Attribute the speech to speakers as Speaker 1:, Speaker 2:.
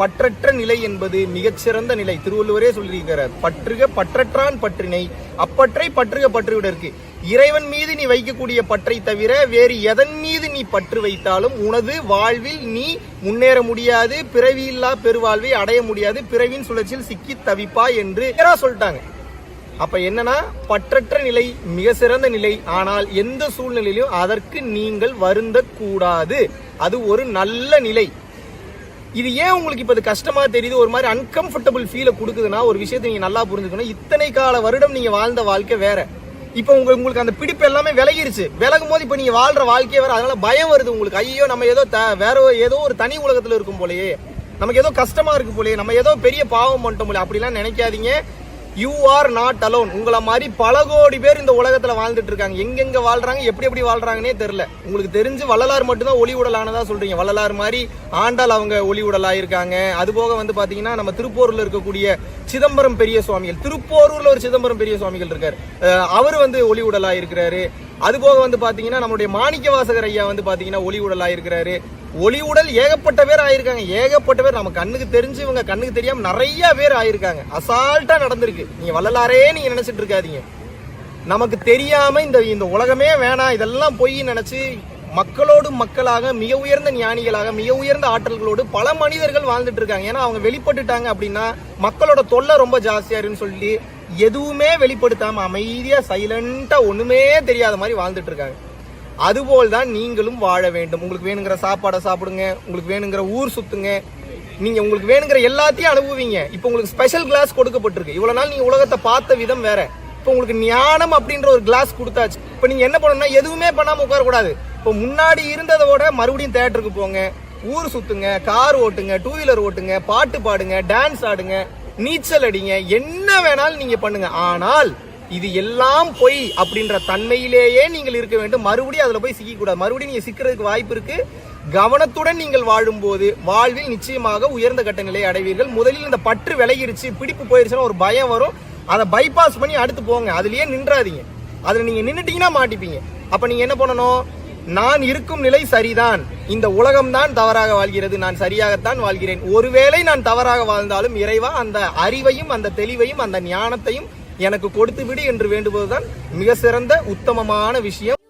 Speaker 1: பற்றற்ற நிலை என்பது மிகச்சிறந்த நிலை. திருவள்ளுவரே சொல்லியிருக்கிறார் பற்றுக பற்றற்றான் பற்றினை அப்பற்றை பற்றுக பற்றுவிட இருக்கு. இறைவன் மீது நீ வைக்கக்கூடிய பற்றை தவிர வேறு எதன் மீது நீ பற்று வைத்தாலும் உனது வாழ்வில் நீ முன்னேற முடியாது பிறவியில்லா பெருவாழ்வை அடைய முடியாது பிறவின் சுழற்சியில் சிக்கி தவிப்பா என்று நேரா சொல்லிட்டாங்க. அப்ப என்னன்னா பற்றற்ற நிலை மிக சிறந்த நிலை. ஆனால் எந்த சூழ்நிலையிலும் அதற்கு நீங்கள் வருந்த கூடாது அது ஒரு நல்ல நிலை. இது ஏன் உங்களுக்கு இப்போ இது கஷ்டமாக தெரியுது? ஒரு மாதிரி அன்கம்ஃபர்டபுள் ஃபீலை கொடுக்குதுன்னா ஒரு விஷயத்தை நீங்கள் நல்லா புரிஞ்சுக்கணும். இத்தனை கால வருடம் நீங்கள் வாழ்ந்த வாழ்க்கை வேற. இப்போ உங்க உங்களுக்கு அந்த பிடிப்பு எல்லாமே விலகிருச்சு. விலகும் போது இப்போ நீங்கள் வாழ்ற வாழ்க்கையே வேற. அதனால பயம் வருது உங்களுக்கு. ஐயோ நம்ம ஏதோ த- வேற ஏதோ ஒரு தனி உலகத்தில் இருக்கும் போலயே. நமக்கு ஏதோ கஷ்டமா இருக்கு போலயே. நம்ம ஏதோ பெரிய பாவம் பண்ணிட்டோம் போல அப்படிலாம் நினைக்காதீங்க. யூ ஆர் நாட் அலோன் உங்களை மாதிரி பல கோடி பேர் இந்த உலகத்துல வாழ்ந்துட்டு இருக்காங்க. எங்கெங்க வாழ்றாங்க எப்படி எப்படி வாழ்றாங்கன்னே தெரியல. உங்களுக்கு தெரிஞ்சு வள்ளலார் மட்டும்தான் ஒளி உடலானதா சொல்றீங்க. வள்ளலார் மாதிரி ஆண்டால் அவங்க ஒளி உடலா இருக்காங்க அது போக வந்து பாத்தீங்கன்னா நம்ம திருப்பூர்ல இருக்கக்கூடிய சிதம்பரம் பெரிய சுவாமிகள் திருப்போரூர்ல ஒரு சிதம்பரம் பெரிய சுவாமிகள் இருக்காரு. அவர் வந்து ஒளி உடலா இருக்கிறாரு அது போக வந்து பாத்தீங்கன்னா நம்மளுடைய மாணிக்க வாசகர் ஐயா வந்து பாத்தீங்கன்னா ஒளி உடலா ஒளி உடல் ஏகப்பட்ட பேர் ஆயிருக்காங்க. ஏகப்பட்ட பேர் நம்ம கண்ணுக்கு தெரிஞ்சு இவங்க கண்ணுக்கு தெரியாம நிறைய பேர் ஆயிருக்காங்க. அசால்ட்டா நடந்திருக்கு. நீங்க வள்ளலாரே நீங்க நினைச்சிட்டு இருக்காதீங்க. நமக்கு தெரியாம இந்த இந்த உலகமே வேணாம். இதெல்லாம் பொய் நினைச்சு மக்களோடு மக்களாக மிக உயர்ந்த ஞானிகளாக மிக உயர்ந்த ஆற்றல்களோடு பல மனிதர்கள் வாழ்ந்துட்டு இருக்காங்க. ஏன்னா அவங்க வெளிப்பட்டுட்டாங்க அப்படின்னா மக்களோட தொல்லை ரொம்ப ஜாஸ்தியாருன்னு சொல்லி எதுவுமே வெளிப்படுத்தாம அமைதியா சைலண்டா ஒண்ணுமே தெரியாத மாதிரி வாழ்ந்துட்டு இருக்காங்க. அதுபோல் தான் நீங்களும் வாழ வேண்டும். உங்களுக்கு வேணுங்கிற சாப்பாடை சாப்பிடுங்க உங்களுக்கு வேணுங்கிற ஊர் சுத்துங்க. நீங்க உங்களுக்கு வேணுங்கிற எல்லாத்தையும் அனுபவிங்க. இப்போ உங்களுக்கு ஸ்பெஷல் கிளாஸ் கொடுக்கப்பட்டிருக்கு. இவ்வளவு நாள் நீங்க உலகத்தை பார்த்த விதம் வேற. இப்போ உங்களுக்கு ஞானம் அப்படின்ற ஒரு கிளாஸ் கொடுத்தாச்சு. இப்போ நீங்க என்ன பண்ணணும்னா எதுவுமே பண்ணாம உட்காரக்கூடாது. இப்போ முன்னாடி இருந்ததோட மறுபடியும் தேட்டருக்கு போங்க. ஊர் சுத்துங்க கார் ஓட்டுங்க டூ வீலர் ஓட்டுங்க பாட்டு பாடுங்க டான்ஸ் ஆடுங்க நீச்சல் அடிங்க என்ன வேணாலும் நீங்க பண்ணுங்க. ஆனால் இது எல்லாம் பொய் அப்படின்ற தன்மையிலேயே நீங்கள் இருக்க வேண்டும். மறுபடியும் அதில் போய் சிக்கக்கூடாது. மறுபடியும் நீங்கள் சிக்கிறதுக்கு வாய்ப்பு இருக்கு. கவனத்துடன் நீங்கள் வாழும்போது வாழ்வில் நிச்சயமாக உயர்ந்த கட்ட நிலையை அடைவீர்கள். முதலில் இந்த பற்று விலகிருச்சு பிடிப்பு போயிருச்சுன்னா ஒரு பயம் வரும். அதை பைபாஸ் பண்ணி அடுத்து போங்க. அதுலயே நின்றாதீங்க. அதில் நீங்கள் நின்றுட்டீங்கன்னா மாட்டிப்பீங்க. அப்போ நீங்கள் என்ன பண்ணணும்? நான் இருக்கும் நிலை சரிதான். இந்த உலகம்தான் தவறாக வாழ்கிறது. நான் சரியாகத்தான் வாழ்கிறேன். ஒருவேளை நான் தவறாக வாழ்ந்தாலும் இறைவா அந்த அறிவையும் அந்த தெளிவையும் அந்த ஞானத்தையும் எனக்கு கொடுத்து விடு என்று வேண்டுவதுதான் மிக சிறந்த உத்தமமான விஷயம்.